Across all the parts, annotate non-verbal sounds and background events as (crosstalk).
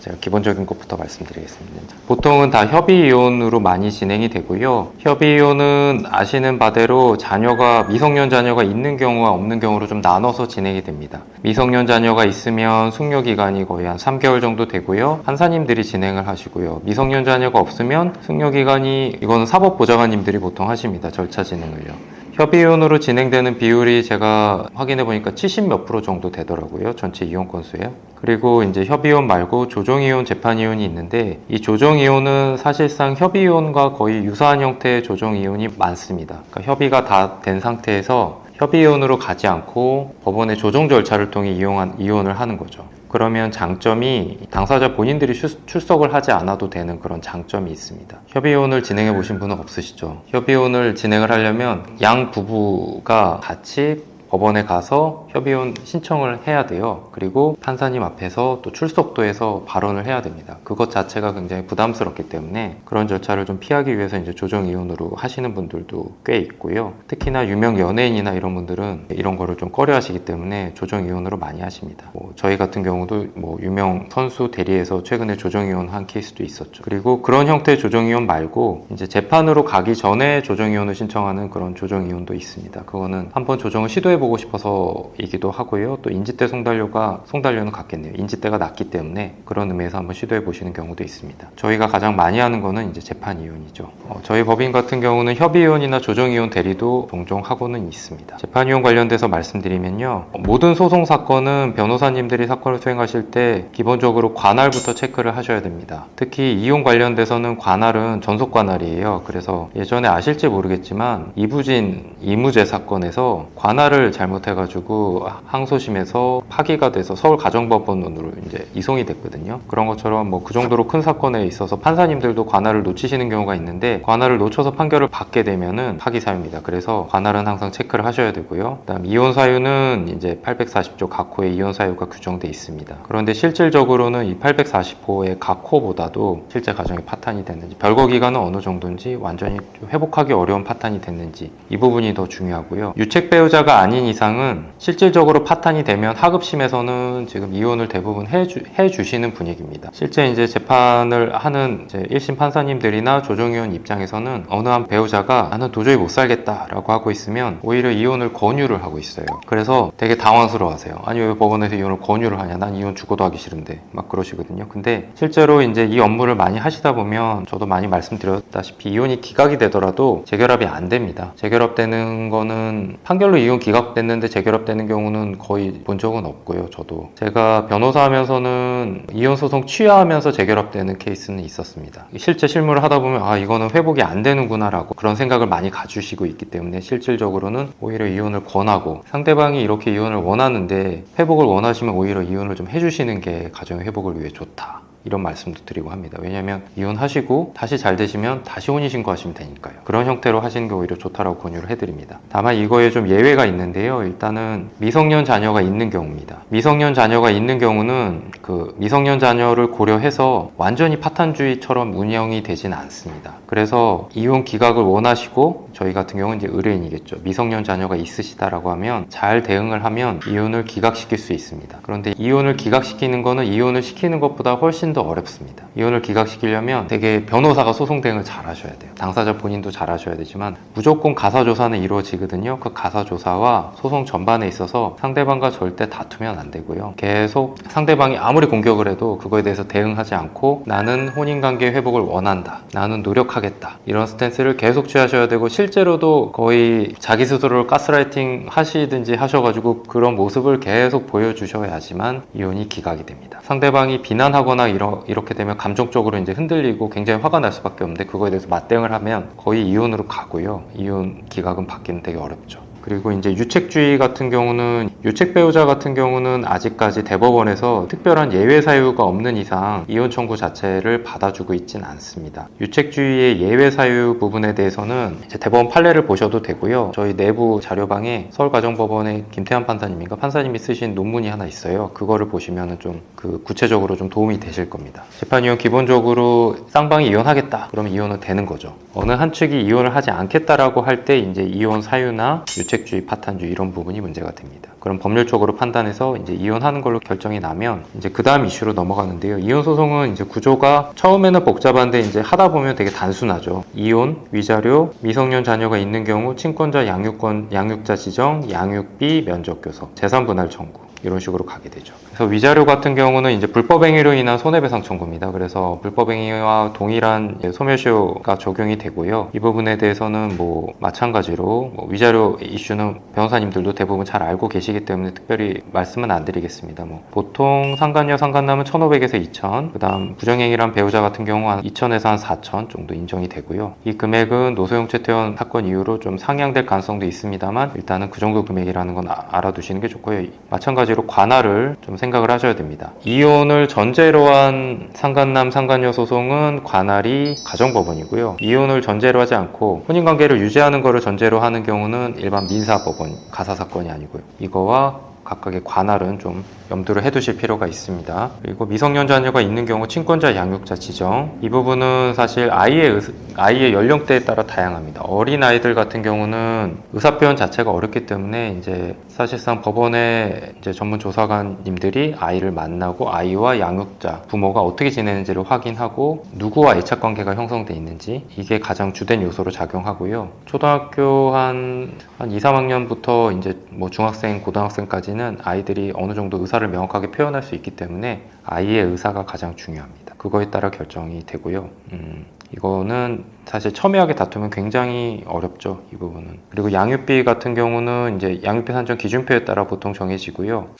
제가 기본적인 것부터 말씀드리겠습니다. 보통은 다 협의 이혼으로 많이 진행이 되고요. 협의 이혼은 아시는 바대로 자녀가 미성년 자녀가 있는 경우와 없는 경우로 좀 나눠서 진행이 됩니다. 미성년 자녀가 있으면 숙려 기간이 거의 한 3개월 정도 되고요. 판사님들이 진행을 하시고요. 미성년 자녀가 없으면 숙려 기간이 이거는 사법보좌관님들이 보통 하십니다. 절차 진행을요. 협의혼으로 진행되는 비율이 제가 확인해 보니까 70 몇 프로 정도 되더라고요. 전체 이혼 건수에요. 그리고 이제 협의혼 말고 조정이혼, 재판이혼이 있는데 이 조정이혼은 사실상 협의혼과 거의 유사한 형태의 조정이혼이 많습니다. 그러니까 협의가 다 된 상태에서 협의혼으로 가지 않고 법원의 조정 절차를 통해 이용한, 이혼을 하는 거죠. 그러면 장점이 당사자 본인들이 출- 출석을 하지 않아도 되는 그런 장점이 있습니다. 협의혼을 진행해 보신 분은 없으시죠? 협의혼을 진행을 하려면 양 부부가 같이 법원에 가서 협의혼 신청을 해야 돼요. 그리고 판사님 앞에서 또 출석도 해서 발언을 해야 됩니다. 그것 자체가 굉장히 부담스럽기 때문에 그런 절차를 좀 피하기 위해서 이제 조정 이혼으로 하시는 분들도 꽤 있고요. 특히나 유명 연예인이나 이런 분들은 이런 거를 좀 꺼려 하시기 때문에 조정 이혼으로 많이 하십니다. 뭐 저희 같은 경우도 뭐 유명 선수 대리에서 최근에 조정 이혼 한 케이스도 있었죠. 그리고 그런 형태의 조정 이혼 말고 이제 재판으로 가기 전에 조정 이혼을 신청하는 그런 조정 이혼도 있습니다. 그거는 한번 조정을 시도해 보고 싶어서이기도 하고요. 또 인지대 송달료가 송달료는 같겠네요. 인지대가 낮기 때문에 그런 의미에서 한번 시도해보시는 경우도 있습니다. 저희가 가장 많이 하는 거는 이제 재판 이혼이죠. 어, 저희 법인 같은 경우는 협의 이혼이나 조정 이혼 대리도 종종 하고는 있습니다. 재판 이혼 관련돼서 말씀드리면요. 모든 소송 사건은 변호사님들이 사건을 수행하실 때 기본적으로 관할부터 체크를 하셔야 됩니다. 특히 이혼 관련돼서는 관할은 전속 관할이에요. 그래서 예전에 아실지 모르겠지만 이부진 이무재 사건에서 관할을 잘못해가지고 항소심에서 파기가 돼서 서울 가정법원으로 이제 이송이 됐거든요. 그런 것처럼 뭐 그 정도로 큰 사건에 있어서 판사님들도 관할을 놓치시는 경우가 있는데 관할을 놓쳐서 판결을 받게 되면은 파기 사유입니다. 그래서 관할은 항상 체크를 하셔야 되고요. 그다음 이혼 사유는 이제 840조 각호의 이혼 사유가 규정돼 있습니다. 그런데 실질적으로는 이 840호의 각호보다도 실제 가정이 파탄이 됐는지 별거 기간은 어느 정도인지 완전히 회복하기 어려운 파탄이 됐는지 이 부분이 더 중요하고요. 유책 배우자가 아닌 이상은 실질적으로 파탄이 되면 하급심에서는 지금 이혼을 대부분 해주, 해주시는 분위기입니다. 실제 이제 재판을 하는 이제 1심 판사님들이나 조정위원 입장에서는 어느 한 배우자가 나는 도저히 못 살겠다라고 하고 있으면 오히려 이혼을 권유를 하고 있어요. 그래서 되게 당황스러워 하세요. 아니 왜 법원에서 이혼을 권유를 하냐? 난 이혼 죽어도 하기 싫은데 막 그러시거든요. 근데 실제로 이제 이 업무를 많이 하시다 보면 저도 많이 말씀드렸다시피 이혼이 기각이 되더라도 재결합이 안 됩니다. 재결합되는 거는 판결로 이혼 기각 됐는데 재결합되는 경우는 거의 본 적은 없고요. 저도 제가 변호사 하면서는 이혼 소송 취하하면서 재결합되는 케이스는 있었습니다. 실제 실무를 하다 보면 아 이거는 회복이 안 되는구나라고 그런 생각을 많이 가주시고 있기 때문에 실질적으로는 오히려 이혼을 권하고 상대방이 이렇게 이혼을 원하는데 회복을 원하시면 오히려 이혼을 좀 해주시는 게 가정의 회복을 위해 좋다. 이런 말씀도 드리고 합니다. 왜냐하면 이혼하시고 다시 잘 되시면 다시 혼인신고하시면 되니까요. 그런 형태로 하시는 게 오히려 좋다라고 권유를 해드립니다. 다만 이거에 좀 예외가 있는데요. 일단은 미성년 자녀가 있는 경우입니다. 미성년 자녀가 있는 경우는 그 미성년 자녀를 고려해서 완전히 파탄주의처럼 운영이 되진 않습니다. 그래서 이혼 기각을 원하시고 저희 같은 경우는 이제 의뢰인이겠죠. 미성년 자녀가 있으시다라고 하면 잘 대응을 하면 이혼을 기각시킬 수 있습니다. 그런데 이혼을 기각시키는 거는 이혼을 시키는 것보다 훨씬 더 어렵습니다. 이혼을 기각시키려면 되게 변호사가 소송 대응을 잘 하셔야 돼요. 당사자 본인도 잘 하셔야 되지만 무조건 가사 조사는 이루어지거든요. 그 가사 조사와 소송 전반에 있어서 상대방과 절대 다투면 안 되고요. 계속 상대방이 아무리 공격을 해도 그거에 대해서 대응하지 않고 나는 혼인 관계 회복을 원한다. 나는 노력하겠다. 이런 스탠스를 계속 취하셔야 되고 실제로도 거의 자기 스스로를 가스라이팅 하시든지 하셔가지고 그런 모습을 계속 보여주셔야지만 이혼이 기각이 됩니다. 상대방이 비난하거나 이러, 이렇게 되면 감정적으로 이제 흔들리고 굉장히 화가 날 수밖에 없는데 그거에 대해서 맞대응을 하면 거의 이혼으로 가고요. 이혼 기각은 받기는 되게 어렵죠. 그리고 이제 유책주의 같은 경우는 유책 배우자 같은 경우는 아직까지 대법원에서 특별한 예외 사유가 없는 이상 이혼 청구 자체를 받아주고 있진 않습니다. 유책주의의 예외 사유 부분에 대해서는 대법원 판례를 보셔도 되고요. 저희 내부 자료방에 서울가정법원의 김태환 판사님인가 판사님이 쓰신 논문이 하나 있어요. 그거를 보시면은 좀그 구체적으로 좀 도움이 되실 겁니다. 재판 이혼 기본적으로 쌍방이 이혼하겠다. 그러면 이혼은 되는 거죠. 어느 한 측이 이혼을 하지 않겠다라고 할 때 이제 이혼 사유나 유책 유색주의, 파탄주의 이런 부분이 문제가 됩니다. 그럼 법률적으로 판단해서 이제 이혼하는 걸로 결정이 나면 이제 그 다음 이슈로 넘어가는데요. 이혼 소송은 이제 구조가 처음에는 복잡한데 이제 하다 보면 되게 단순하죠. 이혼, 위자료, 미성년 자녀가 있는 경우 친권자 양육권, 양육자 지정, 양육비 면적 교섭, 재산 분할 청구. 이런 식으로 가게 되죠. 그래서 위자료 같은 경우는 이제 불법행위로 인한 손해배상 청구입니다. 그래서 불법행위와 동일한 이제 소멸시효가 적용이 되고요. 이 부분에 대해서는 뭐 마찬가지로 뭐 위자료 이슈는 변호사님들도 대부분 잘 알고 계시기 때문에 특별히 말씀은 안 드리겠습니다. 뭐 보통 상간녀 상간남은 1,500에서 2,000, 그다음 부정행위란 배우자 같은 경우 한 2,000에서 한 4,000 정도 인정이 되고요. 이 금액은 노소영 최태원 사건 이후로 좀 상향될 가능성도 있습니다만 일단은 그 정도 금액이라는 건 아- 알아두시는 게 좋고요. 마찬가지로 관할을 좀 생 각을 하셔야 됩니다. 이혼을 전제로 한 상간남 상간녀 소송은 관할이 가정법원이고요. 이혼을 전제로 하지 않고 혼인관계를 유지하는 것을 전제로 하는 경우는 일반 민사법원 가사사건이 아니고요. 이거와 각각의 관할은 좀 염두를 해두실 필요가 있습니다. 그리고 미성년 자녀가 있는 경우 친권자 양육자 지정 이 부분은 사실 아이의 의- 아이의 연령대에 따라 다양합니다. 어린 아이들 같은 경우는 의사 표현 자체가 어렵기 때문에 이제 사실상 법원의 이제 전문 조사관님들이 아이를 만나고 아이와 양육자 부모가 어떻게 지내는지를 확인하고 누구와 애착 관계가 형성돼 있는지 이게 가장 주된 요소로 작용하고요. 초등학교 한, 한 2, 3학년부터 이제 뭐 중학생, 고등학생까지는 아이들이 어느 정도 의사를 명확하게 표현할 수 있기 때문에 아이의 의사가 가장 중요합니다. 그거에 따라 결정이 되고요. 음, 이거는 사실 첨예하게 다투면 굉장히 어렵죠. 이 부분은. 그리고 양육비 같은 경우는 이제 양육비 산정 기준표에 따라 보통 정해지고요.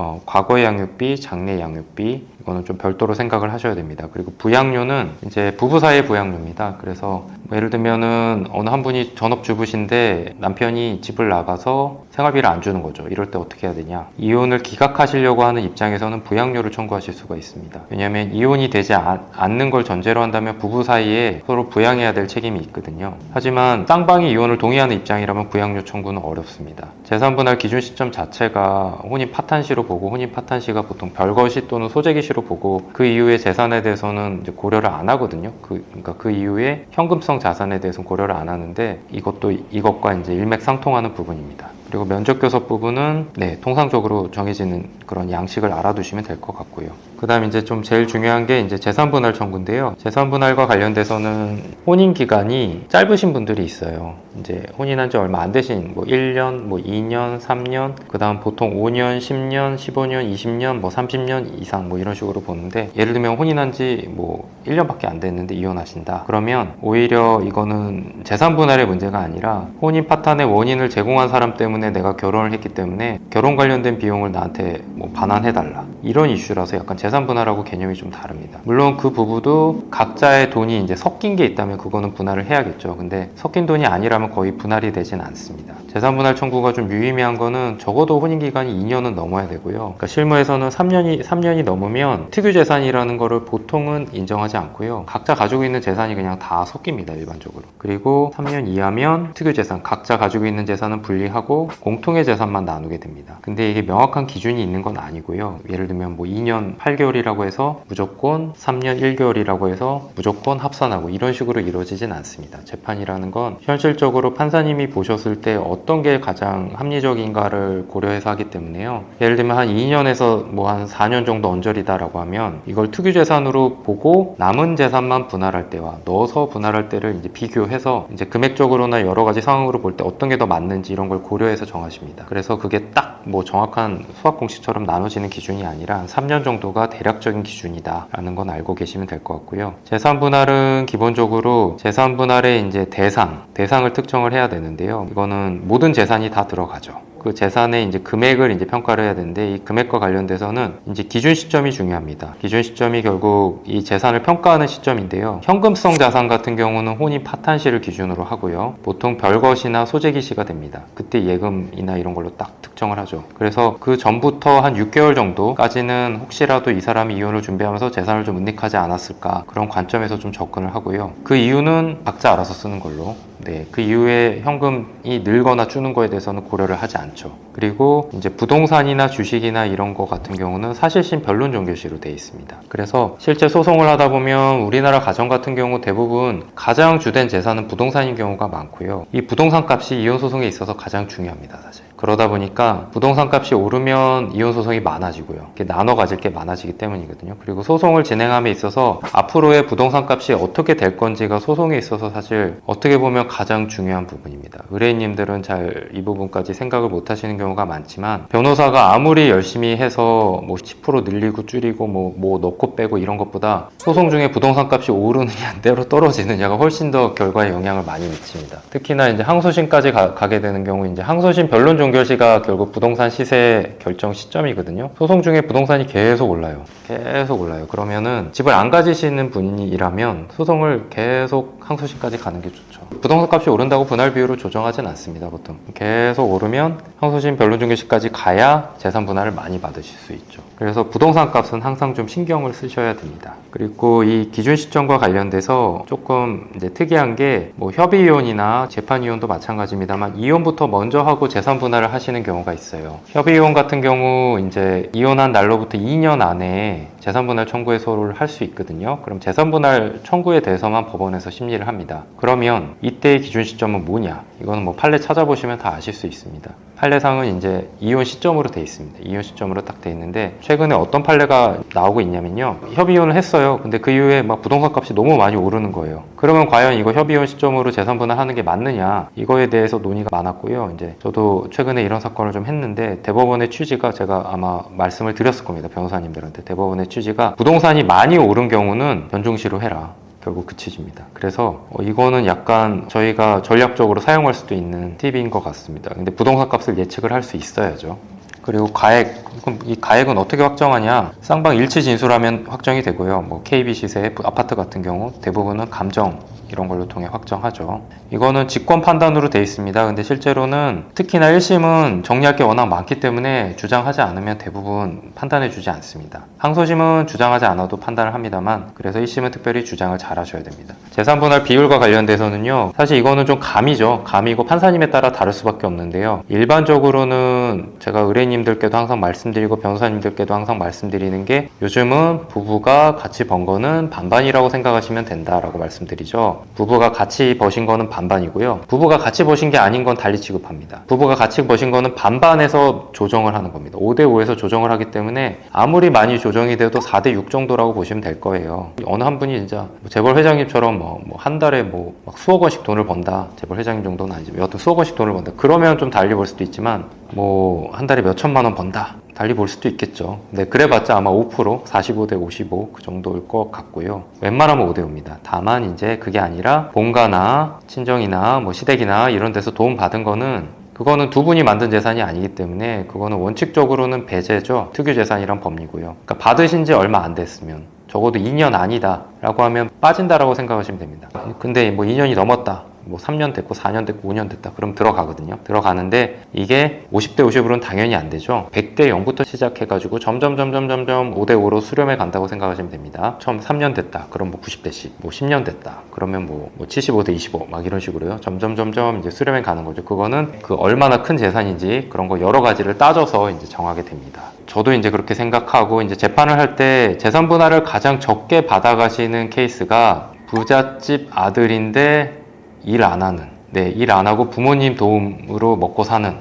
어, 과거의 양육비, 장래 양육비 이거는 좀 별도로 생각을 하셔야 됩니다. 그리고 부양료는 이제 부부 사이의 부양료입니다. 그래서 뭐 예를 들면은 어느 한 분이 전업주부신데 남편이 집을 나가서 생활비를 안 주는 거죠. 이럴 때 어떻게 해야 되냐? 이혼을 기각하시려고 하는 입장에서는 부양료를 청구하실 수가 있습니다. 왜냐하면 이혼이 되지 않- 않는 걸 전제로 한다면 부부 사이에 서로 부양해야 될 책임이 있거든요. 하지만 쌍방이 이혼을 동의하는 입장이라면 부양료 청구는 어렵습니다. 재산 분할 기준 시점 자체가 혼인 파탄시로 보고 혼인 파탄시가 보통 별거시 또는 소재기시로 보고 그 이후의 재산에 대해서는 고려를 안 하거든요. 그, 그러니까 그 이후에 현금성 자산에 대해서는 고려를 안 하는데 이것도 이것과 이제 일맥상통하는 부분입니다. 그리고 면적교섭 부분은 네, 통상적으로 정해지는 그런 양식을 알아두시면 될 것 같고요. 그 다음 이제 좀 제일 중요한 게 이제 재산분할 청구인데요. 재산분할과 관련돼서는 혼인 기간이 짧으신 분들이 있어요. 이제 혼인한 지 얼마 안 되신 뭐 1년, 뭐 2년, 3년, 그 다음 보통 5년, 10년, 15년, 20년, 뭐 30년 이상 뭐 이런 식으로 보는데 예를 들면 혼인한 지 뭐 1년밖에 안 됐는데 이혼하신다. 그러면 오히려 이거는 재산분할의 문제가 아니라 혼인 파탄의 원인을 제공한 사람 때문에 내가 결혼을 했기 때문에 결혼 관련된 비용을 나한테 뭐 반환해달라. 이런 이슈라서 약간 재산 분할하고 개념이 좀 다릅니다. 물론 그 부부도 각자의 돈이 이제 섞인 게 있다면 그거는 분할을 해야겠죠. 근데 섞인 돈이 아니라면 거의 분할이 되진 않습니다. 재산 분할 청구가 좀 유의미한 거는 적어도 혼인 기간이 2년은 넘어야 되고요. 그러니까 실무에서는 3년이, 3년이 넘으면 특유 재산이라는 거를 보통은 인정하지 않고요. 각자 가지고 있는 재산이 그냥 다 섞입니다. 일반적으로. 그리고 3년 이하면 특유 재산, 각자 가지고 있는 재산은 분리하고 공통의 재산만 나누게 됩니다. 근데 이게 명확한 기준이 있는 건 아니고요. 예를 들면 뭐 2년 8개월이라고 해서 무조건 3년 1개월이라고 해서 무조건 합산하고 이런 식으로 이루어지진 않습니다. 재판이라는 건 현실적으로 판사님이 보셨을 때 어떤 게 가장 합리적인가를 고려해서 하기 때문에요. 예를 들면 한 2년에서 뭐 한 4년 정도 언저리다라고 하면 이걸 특유 재산으로 보고 남은 재산만 분할할 때와 넣어서 분할할 때를 이제 비교해서 이제 금액적으로나 여러 가지 상황으로 볼 때 어떤 게 더 맞는지 이런 걸 고려해서 정하십니다. 그래서 그게 딱 뭐 정확한 수학 공식처럼 나눠지는 기준이 아니라 한 3년 정도가 대략적인 기준이다라는 건 알고 계시면 될 것 같고요. 재산 분할은 기본적으로 재산 분할의 이제 대상, 대상을 특정을 해야 되는데요. 이거는 모든 재산이 다 들어가죠. 그 재산의 이제 금액을 이제 평가를 해야 되는데 이 금액과 관련돼서는 이제 기준 시점이 중요합니다. 기준 시점이 결국 이 재산을 평가하는 시점인데요. 현금성 자산 같은 경우는 혼인 파탄시를 기준으로 하고요. 보통 별것이나 소재기시가 됩니다. 그때 예금이나 이런 걸로 딱 특정을 하죠. 그래서 그 전부터 한 6개월 정도까지는 혹시라도 이 사람이 이혼을 준비하면서 재산을 좀 은닉하지 않았을까 그런 관점에서 좀 접근을 하고요. 그 이유는 각자 알아서 쓰는 걸로 네, 그 이후에 현금이 늘거나 주는 거에 대해서는 고려를 하지 않죠. 그리고 이제 부동산이나 주식이나 이런 거 같은 경우는 사실심 변론 종결시로 돼 있습니다. 그래서 실제 소송을 하다 보면 우리나라 가정 같은 경우 대부분 가장 주된 재산은 부동산인 경우가 많고요. 이 부동산 값이 이혼 소송에 있어서 가장 중요합니다, 사실. 그러다 보니까 부동산 값이 오르면 이혼 소송이 많아지고요. 나눠 가질 게 많아지기 때문이거든요. 그리고 소송을 진행함에 있어서 앞으로의 부동산 값이 어떻게 될 건지가 소송에 있어서 사실 어떻게 보면 가장 중요한 부분입니다. 의뢰인님들은 잘 이 부분까지 생각을 못 하시는 경우가 많지만 변호사가 아무리 열심히 해서 뭐 10% 늘리고 줄이고 뭐, 뭐 넣고 빼고 이런 것보다 소송 중에 부동산 값이 오르느냐 때로 떨어지느냐가 훨씬 더 결과에 영향을 많이 미칩니다. 특히나 이제 항소심까지 가, 게 되는 경우 이제 항소심 변론 종결시가 결국 부동산 시세 결정 시점이거든요. 소송 중에 부동산이 계속 올라요. 계속 올라요. 그러면은 집을 안 가지시는 분이라면 소송을 계속 항소심까지 가는 게 좋죠. 부동산 값이 오른다고 분할 비율을 조정하진 않습니다. 보통 계속 오르면 항소심 변론 종결시까지 가야 재산 분할을 많이 받으실 수 있죠. 그래서 부동산 값은 항상 좀 신경을 쓰셔야 됩니다. 그리고 이 기준 시점과 관련돼서 조금 이제 특이한 게 뭐 협의 이혼이나 재판 이혼도 마찬가지입니다만 이혼부터 먼저 하고 재산 분할 을 하시는 경우가 있어요. 협의 이혼 같은 경우 이제 이혼한 날로부터 2년 안에 재산 분할 청구의 소를 할 수 있거든요. 그럼 재산 분할 청구에 대해서만 법원에서 심리를 합니다. 그러면 이때의 기준 시점은 뭐냐? 이거는 뭐 판례 찾아보시면 다 아실 수 있습니다. 판례상은 이제 이혼 시점으로 돼 있습니다. 이혼 시점으로 딱 돼 있는데 최근에 어떤 판례가 나오고 있냐면요. 협의 이혼을 했어요. 근데 그 이후에 막 부동산 값이 너무 많이 오르는 거예요. 그러면 과연 이거 협의 이혼 시점으로 재산 분할하는 게 맞느냐? 이거에 대해서 논의가 많았고요. 이제 저도 최근에 이런 사건을 좀 했는데 대법원의 취지가 제가 아마 말씀을 드렸을 겁니다. 변호사님들한테 대법원의 취지 가 부동산이 많이 오른 경우는 변종시로 해라. 결국 그 취지입니다. 그래서 어, 이거는 약간 저희가 전략적으로 사용할 수도 있는 팁인 것 같습니다. 근데 부동산 값을 예측을 할 수 있어야죠. 그리고 가액, 그럼 이 가액은 어떻게 확정하냐? 쌍방 일치 진술하면 확정이 되고요. 뭐 KB 시세, 아파트 같은 경우 대부분은 감정 이런 걸로 통해 확정하죠. 이거는 직권 판단으로 돼 있습니다. 근데 실제로는 특히나 1심은 정리할 게 워낙 많기 때문에 주장하지 않으면 대부분 판단해 주지 않습니다. 항소심은 주장하지 않아도 판단을 합니다만 그래서 1심은 특별히 주장을 잘 하셔야 됩니다. 재산분할 비율과 관련돼서는요. 사실 이거는 좀 감이죠. 감이고 판사님에 따라 다를 수밖에 없는데요. 일반적으로는 제가 의뢰인님들께도 항상 말씀드리고 변호사님들께도 항상 말씀드리는 게 요즘은 부부가 같이 번 거는 반반이라고 생각하시면 된다라고 말씀드리죠. 부부가 같이 버신 거는 반반이고요. 부부가 같이 버신 게 아닌 건 달리 취급합니다. 부부가 같이 버신 거는 반반에서 조정을 하는 겁니다. 5대5에서 조정을 하기 때문에 아무리 많이 조정이 돼도 4대6 정도라고 보시면 될 거예요. 어느 한 분이 진짜 뭐 재벌 회장님처럼 뭐 한 달에 뭐막 수억 원씩 돈을 번다. 재벌 회장님 정도는 아니지만 여튼 수억 원씩 돈을 번다. 그러면 좀 달리 볼 수도 있지만 뭐 한 달에 몇 천만 원 번다. 달리 볼 수도 있겠죠. 네, 그래봤자 아마 5% 45대 55 그 정도일 것 같고요. 웬만하면 5대 5입니다. 다만 이제 그게 아니라 본가나 친정이나 뭐 시댁이나 이런 데서 도움 받은 거는 그거는 두 분이 만든 재산이 아니기 때문에 그거는 원칙적으로는 배제죠. 특유재산이란 법리고요. 그러니까 받으신 지 얼마 안 됐으면 적어도 2년 아니다 라고 하면 빠진다라고 생각하시면 됩니다. 근데 뭐 2년이 넘었다. 뭐 3년 됐고 4년 됐고 5년 됐다. 그럼 들어가거든요. 들어가는데 이게 50대 50으로는 당연히 안 되죠. 100대 0부터 시작해 가지고 점점 점점 점점 5대 5로 수렴해 간다고 생각하시면 됩니다. 처음 3년 됐다. 그럼 뭐 90대씩, 뭐 10년 됐다. 그러면 뭐, 뭐 75대 25 막 이런 식으로요. 점점 점점 이제 수렴해 가는 거죠. 그거는 그 얼마나 큰 재산인지 그런 거 여러 가지를 따져서 이제 정하게 됩니다. 저도 이제 그렇게 생각하고 이제 재판을 할 때 재산 분할을 가장 적게 받아가시는 케이스가 부잣집 아들인데 일 안 하는, 네, 일 안 하고 부모님 도움으로 먹고 사는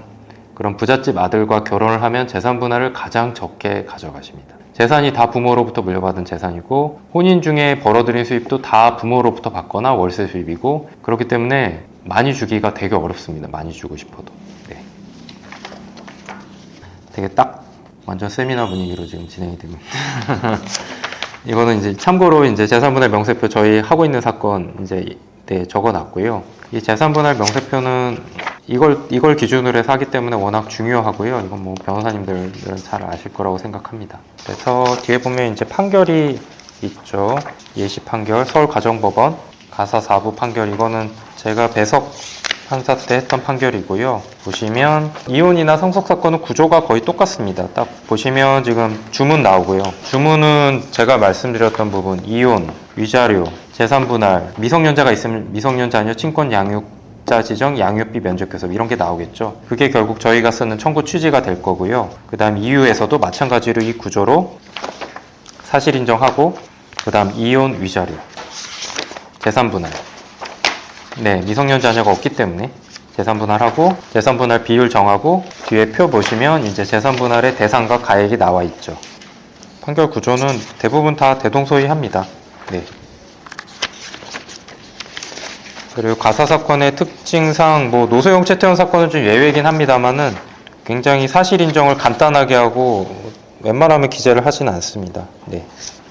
그런 부잣집 아들과 결혼을 하면 재산 분할을 가장 적게 가져가십니다. 재산이 다 부모로부터 물려받은 재산이고 혼인 중에 벌어들인 수입도 다 부모로부터 받거나 월세 수입이고 그렇기 때문에 많이 주기가 되게 어렵습니다. 많이 주고 싶어도. 네. 되게 딱 완전 세미나 분위기로 지금 진행이 되고 (laughs) 이거는 이제 참고로 이제 재산분할 명세표 저희 하고 있는 사건 이제 네, 적어놨고요. 이 재산분할 명세표는 이걸 이걸 기준으로 해서 하기 때문에 워낙 중요하고요. 이건 뭐 변호사님들은 잘 아실 거라고 생각합니다. 그래서 뒤에 보면 이제 판결이 있죠. 예시 판결 서울가정법원 가사 4부 판결 이거는 제가 배석 판사 때 했던 판결이고요. 보시면 이혼이나 상속 사건은 구조가 거의 똑같습니다. 딱 보시면 지금 주문 나오고요. 주문은 제가 말씀드렸던 부분 이혼, 위자료, 재산 분할, 미성년자가 있으면 미성년자 녀 친권 양육 복자 지정, 양육비 면적 교섭 이런 게 나오겠죠. 그게 결국 저희가 쓰는 청구 취지가 될 거고요. 그다음 이유에서도 마찬가지로 이 구조로 사실 인정하고 그다음 이혼 위자료, 재산 분할. 네, 미성년 자녀가 없기 때문에 재산 분할하고 재산 분할 비율 정하고 뒤에 표 보시면 이제 재산 분할의 대상과 가액이 나와 있죠. 판결 구조는 대부분 다 대동소이합니다. 네. 그리고 가사 사건의 특징상 뭐 노소영 채태원 사건은 좀 예외긴 합니다만은 굉장히 사실 인정을 간단하게 하고 웬만하면 기재를 하지는 않습니다. 네.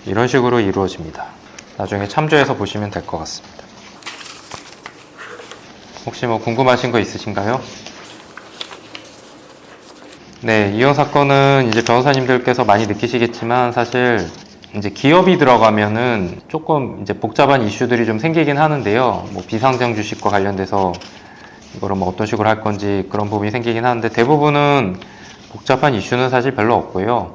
이런 식으로 이루어집니다. 나중에 참조해서 보시면 될 것 같습니다. 혹시 뭐 궁금하신 거 있으신가요? 네, 이혼 사건은 이제 변호사님들께서 많이 느끼시겠지만 사실 이제 기업이 들어가면은 조금 이제 복잡한 이슈들이 좀 생기긴 하는데요. 뭐 비상장 주식과 관련돼서 이거를 뭐 어떤 식으로 할 건지 그런 부분이 생기긴 하는데 대부분은 복잡한 이슈는 사실 별로 없고요.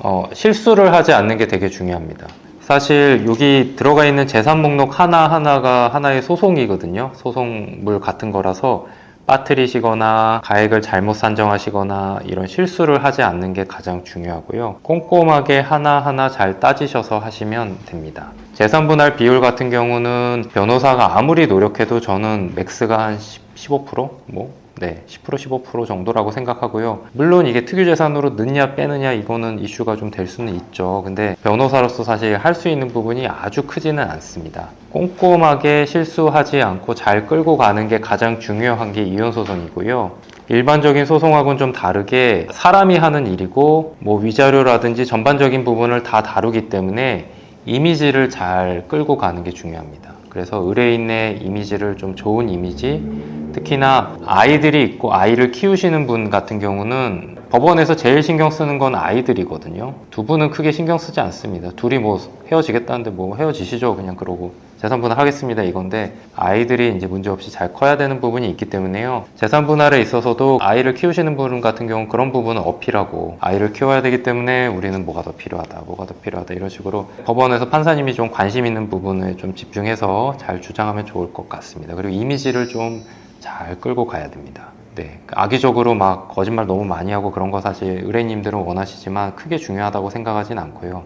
어, 실수를 하지 않는 게 되게 중요합니다. 사실 여기 들어가 있는 재산 목록 하나하나가 하나의 소송이거든요. 소송물 같은 거라서 빠뜨리시거나 가액을 잘못 산정하시거나 이런 실수를 하지 않는 게 가장 중요하고요. 꼼꼼하게 하나하나 잘 따지셔서 하시면 됩니다. 재산 분할 비율 같은 경우는 변호사가 아무리 노력해도 저는 맥스가 한 10, 15%? 뭐? 네, 10% 15% 정도라고 생각하고요. 물론 이게 특유 재산으로 넣냐 빼느냐 이거는 이슈가 좀 될 수는 있죠. 근데 변호사로서 사실 할 수 있는 부분이 아주 크지는 않습니다. 꼼꼼하게 실수하지 않고 잘 끌고 가는 게 가장 중요한 게 이혼 소송이고요. 일반적인 소송하고는 좀 다르게 사람이 하는 일이고 뭐 위자료라든지 전반적인 부분을 다 다루기 때문에 이미지를 잘 끌고 가는 게 중요합니다. 그래서 의뢰인의 이미지를 좀 좋은 이미지, 특히나 아이들이 있고 아이를 키우시는 분 같은 경우는 법원에서 제일 신경 쓰는 건 아이들이거든요. 두 분은 크게 신경 쓰지 않습니다. 둘이 뭐 헤어지겠다는데 뭐 헤어지시죠. 그냥 그러고 재산분할 하겠습니다. 이건데 아이들이 이제 문제없이 잘 커야 되는 부분이 있기 때문에요. 재산분할에 있어서도 아이를 키우시는 분 같은 경우는 그런 부분은 어필하고 아이를 키워야 되기 때문에 우리는 뭐가 더 필요하다, 뭐가 더 필요하다 이런 식으로 법원에서 판사님이 좀 관심 있는 부분을 좀 집중해서 잘 주장하면 좋을 것 같습니다. 그리고 이미지를 좀 잘 끌고 가야 됩니다. 네, 악의적으로 막 거짓말 너무 많이 하고 그런 거 사실 의뢰인님들은 원하시지만 크게 중요하다고 생각하진 않고요.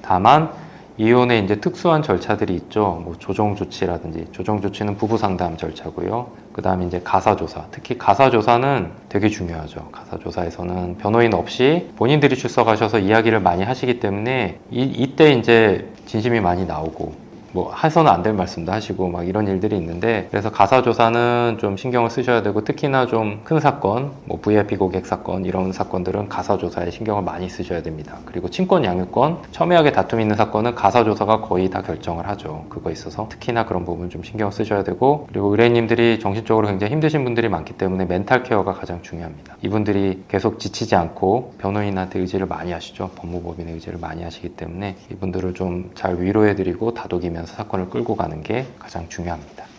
다만 이혼에 이제 특수한 절차들이 있죠. 뭐 조정 조치라든지 조정 조치는 부부 상담 절차고요. 그다음에 이제 가사 조사. 특히 가사 조사는 되게 중요하죠. 가사 조사에서는 변호인 없이 본인들이 출석하셔서 이야기를 많이 하시기 때문에 이, 이때 이제 진심이 많이 나오고 뭐 해서는 안 될 말씀도 하시고 막 이런 일들이 있는데 그래서 가사 조사는 좀 신경을 쓰셔야 되고 특히나 좀 큰 사건, 뭐 VIP 고객 사건 이런 사건들은 가사 조사에 신경을 많이 쓰셔야 됩니다. 그리고 친권 양육권 첨예하게 다툼 있는 사건은 가사 조사가 거의 다 결정을 하죠. 그거 있어서 특히나 그런 부분 좀 신경 쓰셔야 되고 그리고 의뢰인님들이 정신적으로 굉장히 힘드신 분들이 많기 때문에 멘탈 케어가 가장 중요합니다. 이분들이 계속 지치지 않고 변호인한테 의지를 많이 하시죠. 법무법인의 의지를 많이 하시기 때문에 이분들을 좀 잘 위로해드리고 다독이면서 사건을 끌고 가는 게 가장 중요합니다.